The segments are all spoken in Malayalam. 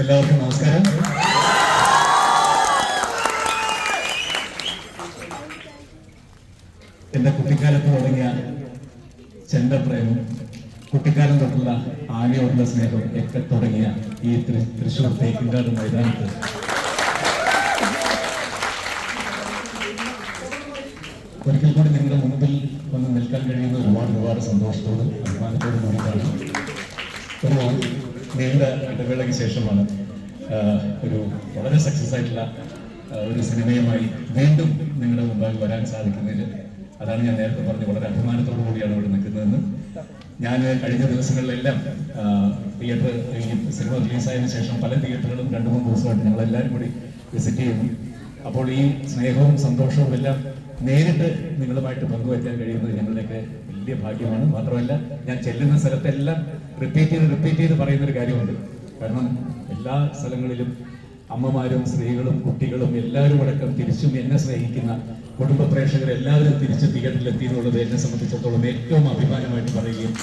എല്ലാവർക്കും നമസ്കാരം. എന്റെ കുട്ടിക്കാലത്ത് തുടങ്ങിയ ചെണ്ടപ്രേമം കുട്ടിക്കാലം തൊട്ടുള്ള ആകെയുള്ള സ്നേഹം ഒക്കെ തുടങ്ങിയ ഈ തൃശൂർ തേക്കിൻകാട് മൈതാനത്ത്. ഒരിക്കൽ കൂടി നിങ്ങളുടെ മുമ്പിൽ വന്ന് നിൽക്കാൻ കഴിയുന്ന ഒരുപാട് ഒരുപാട് സന്തോഷത്തോടും അഭിമാനത്തോടും കൂടിയിട്ടാണ് ഒരു നീണ്ട ഇടവേളയ്ക്ക് ശേഷമാണ് ഒരു വളരെ സക്സസ് ആയിട്ടുള്ള ഒരു സിനിമയുമായി വീണ്ടും നിങ്ങളുടെ മുമ്പാകെ വരാൻ സാധിക്കുന്നതിൽ അതാണ് ഞാൻ നേരത്തെ പറഞ്ഞ് വളരെ അഭിമാനത്തോടു കൂടിയാണ് ഇവിടെ നിൽക്കുന്നതെന്ന് ഞാൻ കഴിഞ്ഞ ദിവസങ്ങളിലെല്ലാം തിയേറ്റർ ഈ സിനിമ റിലീസായതിനു ശേഷം പല തിയേറ്ററുകളും രണ്ടു മൂന്ന് ദിവസമായിട്ട് ഞങ്ങളെല്ലാവരും കൂടി വിസിറ്റ് ചെയ്യുന്നു. അപ്പോൾ ഈ സ്നേഹവും സന്തോഷവും എല്ലാം നേരിട്ട് നിങ്ങളുമായിട്ട് പങ്കുവയ്ക്കാൻ കഴിയുന്നത് ഞങ്ങളുടെയൊക്കെ വലിയ ഭാഗ്യമാണ്. മാത്രമല്ല ഞാൻ ചെല്ലുന്ന സ്ഥലത്തെല്ലാം റിപ്പീറ്റ് ചെയ്ത് റിപ്പീറ്റ് ചെയ്ത് പറയുന്ന ഒരു കാര്യമുണ്ട്. കാരണം എല്ലാ സ്ഥലങ്ങളിലും അമ്മമാരും സ്ത്രീകളും കുട്ടികളും എല്ലാവരും അടക്കം തിരിച്ചും എന്നെ സ്നേഹിക്കുന്ന കുടുംബ പ്രേക്ഷകർ എല്ലാവരും തിരിച്ച് തിയേറ്ററിലെത്തി എന്നുള്ളത് എന്നെ സംബന്ധിച്ചിടത്തോളം ഏറ്റവും അഭിമാനമായിട്ട് പറയുകയും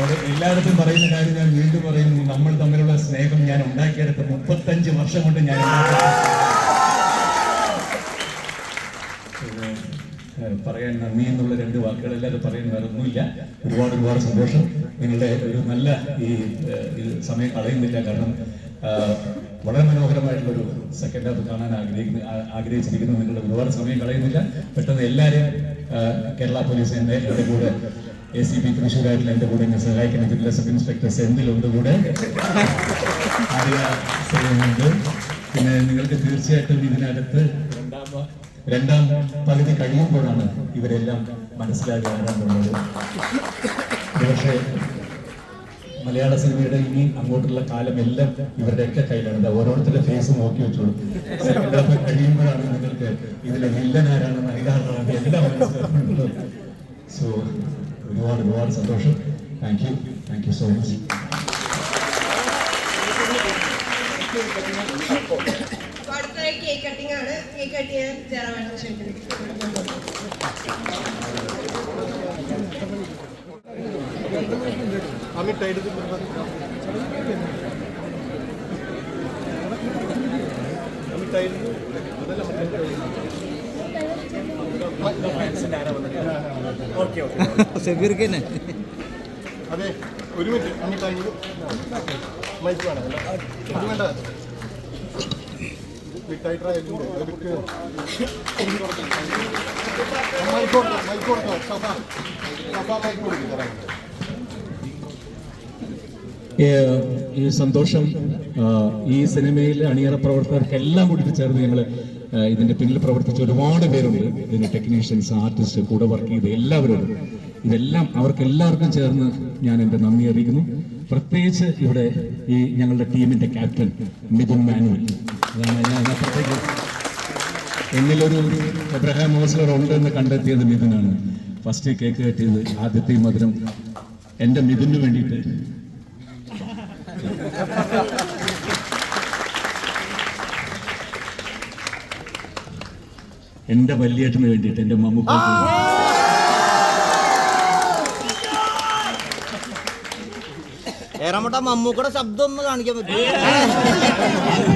അവിടെ എല്ലായിടത്തും പറയുന്ന കാര്യം ഞാൻ വീണ്ടും പറയുന്നു. നമ്മൾ തമ്മിലുള്ള സ്നേഹം ഞാൻ ഉണ്ടാക്കിയെടുത്ത് മുപ്പത്തഞ്ച് വർഷം കൊണ്ട് ഞാൻ പറയാൻ നന്ദി എന്നുള്ള രണ്ട് വാക്കുകളല്ലാതെ പറയാൻ വേറെ ഒന്നുമില്ല. ഒരുപാട് ഒരുപാട് സന്തോഷം. നിങ്ങളുടെ ഒരു നല്ല ഈ സമയം കളയുന്നില്ല. കാരണം വളരെ മനോഹരമായിട്ടുള്ള ഒരു സെക്കൻഡ് ഹാഫ് കാണാൻ ആഗ്രഹിക്കുന്ന ആഗ്രഹിച്ചിരിക്കുന്നു. നിങ്ങളുടെ ഒരുപാട് സമയം കളയുന്നില്ല. പെട്ടെന്ന് എല്ലാവരും കേരള പോലീസിന്റെ കൂടെ എ സി പി തൃശ്ശൂരായിട്ടുള്ള എന്റെ കൂടെ എന്നെ സഹായിക്കുന്ന ജില്ലാ സബ് ഇൻസ്പെക്ടർ സെന്തിലുണ്ട് കൂടെ. സേവനുണ്ട് പിന്നെ നിങ്ങൾക്ക് തീർച്ചയായിട്ടും ഇതിനകത്ത് രണ്ടാം പകുതി കഴിയുമ്പോഴാണ് ഇവരെല്ലാം മനസ്സിലാക്കി ആരാന്നുള്ളത് പക്ഷേ മലയാള സിനിമയുടെ ഇനി അങ്ങോട്ടുള്ള കാലം എല്ലാം ഇവരുടെയൊക്കെ കയ്യിലാണ്. ഓരോരുത്തരുടെ ഫേസ് നോക്കി വെച്ചോളൂ. കഴിയുമ്പോഴാണ് നിങ്ങൾക്ക് ഇതിലെ വില്ലൻ ആരാണെന്ന് എല്ലാം മനസ്സിലാക്കുന്നത് സോ ഒരുപാട് ഒരുപാട് സന്തോഷം. Thank you thank you so much അടുത്തതായി കേക്ക് കട്ടിംഗ് ആണ് കേക്ക് ചെയ്യാൻ ഷബീർക്ക് തന്നെ അതെ ഒരു മിനിറ്റ് മൈക്ക് വേണം വേണ്ട. മൈക്ക് മൈക്ക് മൈക്ക് കൊടുക്കും തരാം. ഈ സന്തോഷം ഈ സിനിമയിലെ അണിയറ പ്രവർത്തകർക്ക് എല്ലാം കൂടി ചേർന്ന് ഞങ്ങൾ ഇതിന്റെ പിന്നിൽ പ്രവർത്തിച്ച ഒരുപാട് പേരുണ്ട്. ഇതിന്റെ ടെക്നീഷ്യൻസ് ആർട്ടിസ്റ്റ് കൂടെ വർക്ക് ചെയ്ത് എല്ലാവരും ഇതെല്ലാം അവർക്ക് എല്ലാവർക്കും ചേർന്ന് ഞാൻ എന്റെ നന്ദി അറിയിക്കുന്നു. പ്രത്യേകിച്ച് ഇവിടെ ഈ ഞങ്ങളുടെ ടീമിന്റെ ക്യാപ്റ്റൻ മിഥുൻ മാനുവൽ. എന്നിലൊരു എബ്രഹാം മോസ്ലർ ഉണ്ട് എന്ന് കണ്ടെത്തിയത് മിഥുനാണ്. ഫസ്റ്റ് കേക്ക് കെട്ടിയത് ആദ്യത്തെ മധുരം എന്റെ മിഥുന് വേണ്ടിയിട്ട്. എന്റെ വല്യേട്ടന് വേണ്ടിയിട്ട് എന്റെ മമ്മൂക്ക ഏറമട്ട മമ്മൂക്കയുടെ ശബ്ദം ഒന്ന് കാണിക്കാൻ പറ്റും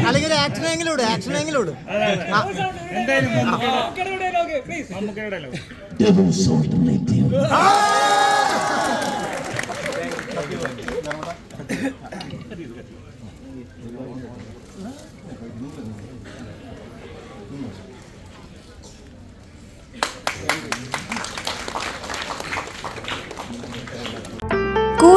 അല്ലെങ്കിൽ ഒരു ആക്ഷൻ എങ്കിലും ആക്ഷൻ എങ്കിലും ഇടും.